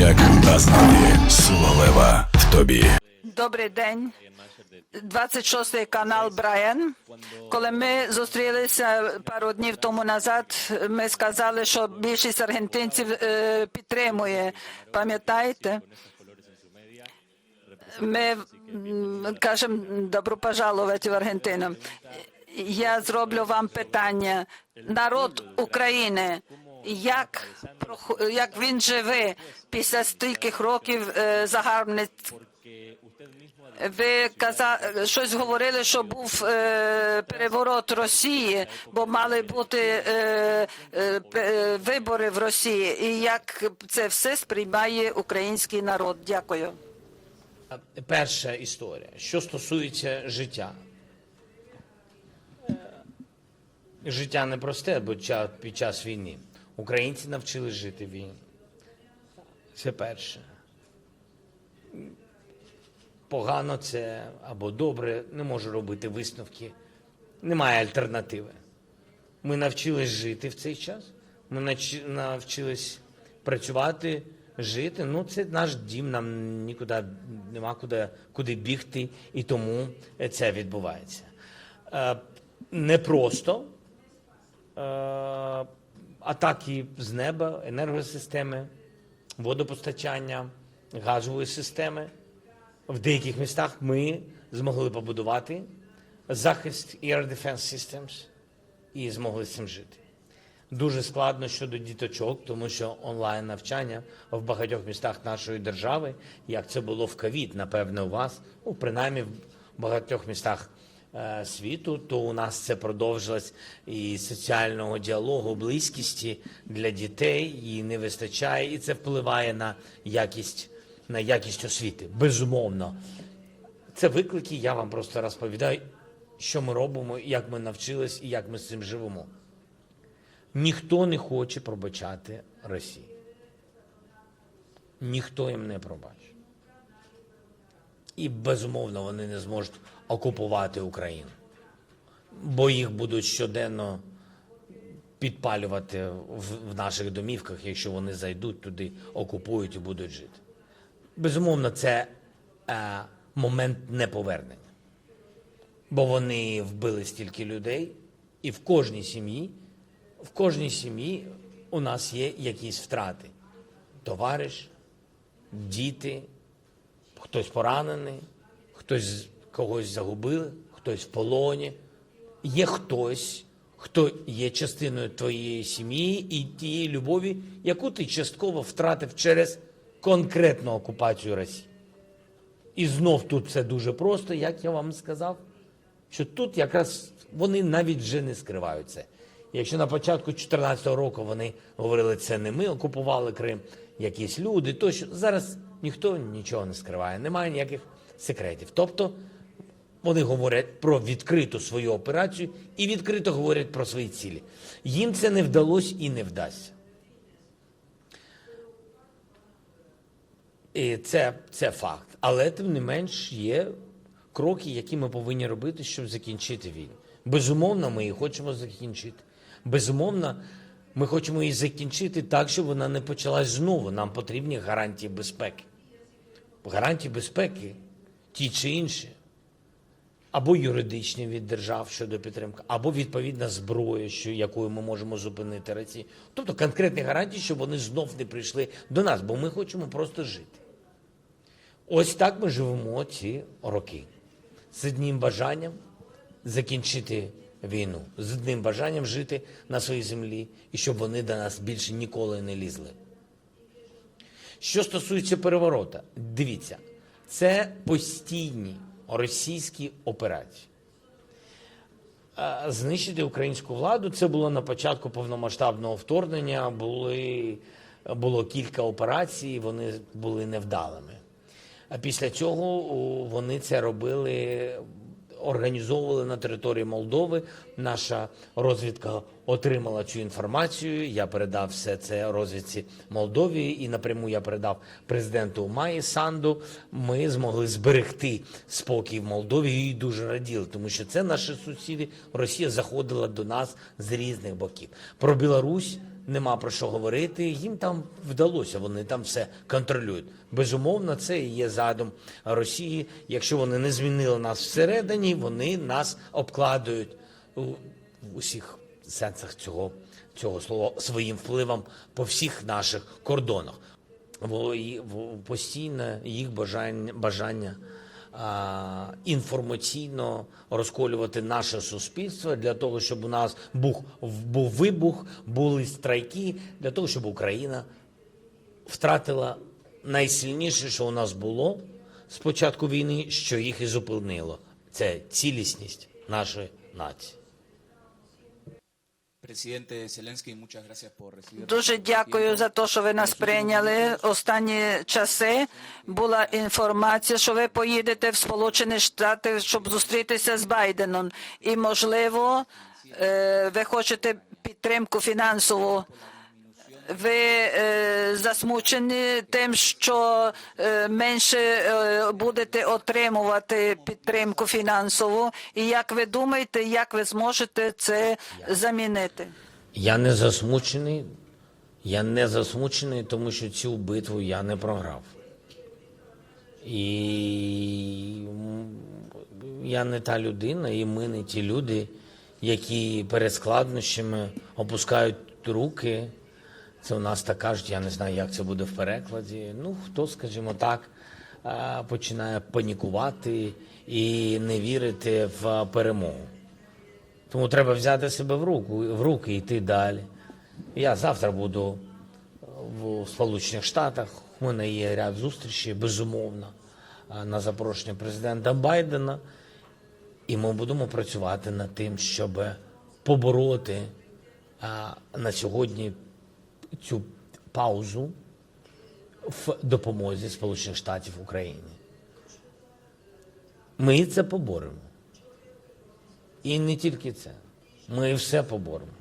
як насправді сила в тобі. Добрий день. 26 канал Брайан. Коли ми зустрілися пару днів тому назад, ми сказали, що більшість аргентинців е, підтримує. Пам'ятаєте? Ми кажемо добро пожаловать в Аргентину. Я зроблю вам питання. Народ України, як, як він живе після стількох років е, загарбництв ви каза... щось говорили, що був е, переворот Росії, бо мали бути е, е, вибори в Росії. І як це все сприймає український народ? Дякую. Перша історія, що стосується життя. Е, Життя непросте, бо під час війни українці навчились жити війні. Це перше. Погано це або добре, не можу робити висновки. Немає альтернативи. Ми навчились жити в цей час. Ми навчились працювати, жити. Ну, це наш дім, нам нікуди нема куди, куди бігти, і тому це відбувається. Е, Непросто. Атаки з неба, енергосистеми, водопостачання, газової системи. В деяких містах ми змогли побудувати захист Air Defense Systems і змогли з цим жити. Дуже складно щодо діточок, тому що онлайн навчання в багатьох містах нашої держави, як це було в ковід, напевне, у вас, ну принаймні в багатьох містах світу, то у нас це продовжилось і соціального діалогу, близькості для дітей її не вистачає, і це впливає на якість, на якість освіти. Безумовно, це виклики. Я вам просто розповідаю, що ми робимо, як ми навчились і як ми з цим живемо. Ніхто не хоче пробачати Росії. Ніхто їм не пробачить. І безумовно вони не зможуть окупувати Україну, бо їх будуть щоденно підпалювати в, наших домівках, якщо вони зайдуть туди, окупують і будуть жити. Безумовно, це е, момент неповернення. Бо вони вбили стільки людей, і в кожній сім'ї, в кожній сім'ї у нас є якісь втрати. Товариш, діти, хтось поранений, хтось когось загубили, хтось в полоні. Є хтось, хто є частиною твоєї сім'ї і тієї любові, яку ти частково втратив через конкретну окупацію Росії. І знов тут все дуже просто, як я вам сказав, що тут якраз вони навіть вже не скривають це. Якщо на початку 2014 року вони говорили, це не ми окупували Крим, якісь люди, тощо зараз ніхто нічого не скриває, немає ніяких секретів. Тобто вони говорять про відкриту свою операцію і відкрито говорять про свої цілі. Їм це не вдалося і не вдасться. І це, це факт. Але тим не менш є кроки, які ми повинні робити, щоб закінчити війну. Безумовно, ми її хочемо закінчити. Безумовно, ми хочемо її закінчити так, щоб вона не почалась знову. Нам потрібні гарантії безпеки. Гарантії безпеки, ті чи інші, або юридичні від держав щодо підтримки, або відповідна зброя, що, якою ми можемо зупинити Росію. Тобто конкретні гарантії, щоб вони знов не прийшли до нас, бо ми хочемо просто жити. Ось так ми живемо ці роки. З одним бажанням закінчити війну, з одним бажанням жити на своїй землі і щоб вони до нас більше ніколи не лізли. Що стосується переворота, дивіться, це постійні російські операції. Знищити українську владу це було на початку повномасштабного вторгнення. Були, було кілька операцій, вони були невдалими. А після цього вони це робили, організовували на території Молдови. Наша розвідка отримала цю інформацію. Я передав все це розвідці Молдові, і напряму я передав президенту Майі Санду. Ми змогли зберегти спокій в Молдові і дуже раділи, тому що це наші сусіди. Росія заходила до нас з різних боків. Про Білорусь нема про що говорити. Їм там вдалося, вони там все контролюють. Безумовно, це і є задум Росії. Якщо вони не змінили нас всередині, вони нас обкладають у усіх сенсах цього, цього слова своїм впливом по всіх наших кордонах. Постійне їх бажання, бажання а, інформаційно розколювати наше суспільство для того, щоб у нас був, був вибух, були страйки, для того, щоб Україна втратила найсильніше, що у нас було з початку війни, що їх і зупинило. Це цілісність нашої нації. Дуже дякую за те, що ви нас прийняли. Останні часи була інформація, що ви поїдете в Сполучені Штати, щоб зустрітися з Байденом. І, можливо, е, ви хочете підтримку фінансову. Ви е, засмучені тим, що е, менше е, будете отримувати підтримку фінансову. І як ви думаєте, як ви зможете це замінити? Я не засмучений. Я не засмучений, тому що цю битву я не програв. І я не та людина, і ми не ті люди, які перед складнощами опускають руки. Це у нас так кажуть, я не знаю, як це буде в перекладі. Ну, хто, скажімо так, починає панікувати і не вірити в перемогу. Тому треба взяти себе в руку в руки і йти далі. Я завтра буду в Сполучених Штатах. У мене є ряд зустрічей, безумовно, на запрошення президента Байдена. І ми будемо працювати над тим, щоб побороти на сьогодні цю паузу в допомозі Сполучених Штатів Україні. Ми це поборемо. І не тільки це. Ми все поборемо.